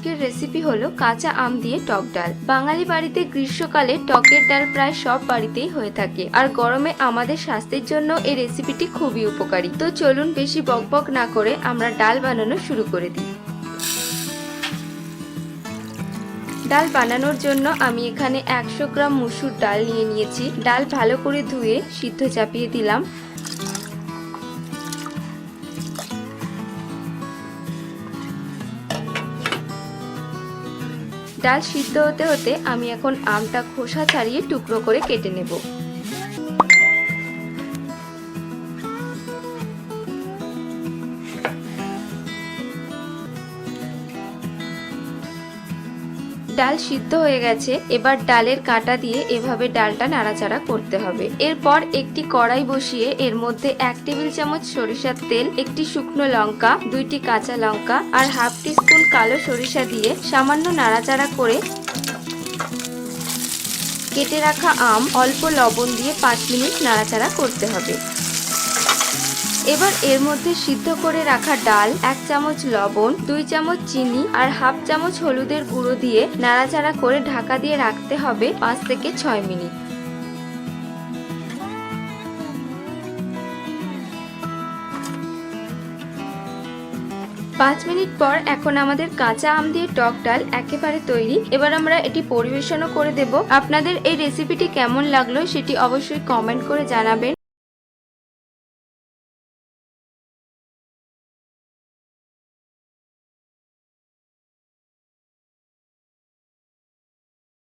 আজকের রেসিপি হলো কাঁচা আম দিয়ে টক ডাল। বাঙালি বাড়িতে গ্রীষ্মকালে টকের ডাল প্রায় সব বাড়িতেই হয়ে থাকে। আর গরমে আমাদের স্বাস্থ্যের জন্য এই রেসিপিটি খুবই উপকারী। তো চলুন বেশি বকবক না করে আমরা ডাল বানানো শুরু করে দিই। ডাল বানানোর জন্য আমি এখানে একশো গ্রাম মুসুর ডাল নিয়ে নিয়েছি। ডাল ভালো করে ধুয়ে সিদ্ধ চাপিয়ে দিলাম। ডাল সিদ্ধ হতে হতে আমি এখন আমটা খোসা ছাড়িয়ে টুকরো করে কেটে নেব। ডাল সিদ্ধ হয়ে গেছে, এবার ডালের কাঁটা দিয়ে এভাবে ডালটা নাড়াচাড়া করতে হবে। এরপর একটি কড়াই বসিয়ে এর মধ্যে এক টেবিল চামচ সরিষার তেল, একটি শুকনো লঙ্কা, দুইটি কাঁচা লঙ্কা আর হাফ টিস্পুন কালো সরিষা দিয়ে সামান্য নাড়াচাড়া করে কেটে রাখা আম অল্প লবণ দিয়ে পাঁচ মিনিট নাড়াচাড়া করতে হবে। এবার এর মধ্যে সিদ্ধ করে রাখা ডাল, এক চামচ লবণ, দুই চামচ চিনি আর হাফ চামচ হলুদের গুঁড়ো দিয়ে নাড়াচাড়া করে ঢাকা দিয়ে রাখতে হবে পাঁচ থেকে ছয় মিনিট। পাঁচ মিনিট পর এখন আমাদের কাঁচা আম দিয়ে টক ডাল একেবারে তৈরি। এবার আমরা এটি পরিবেশনও করে দেব। আপনাদের এই রেসিপিটি কেমন লাগল সেটি অবশ্যই কমেন্ট করে জানাবেন।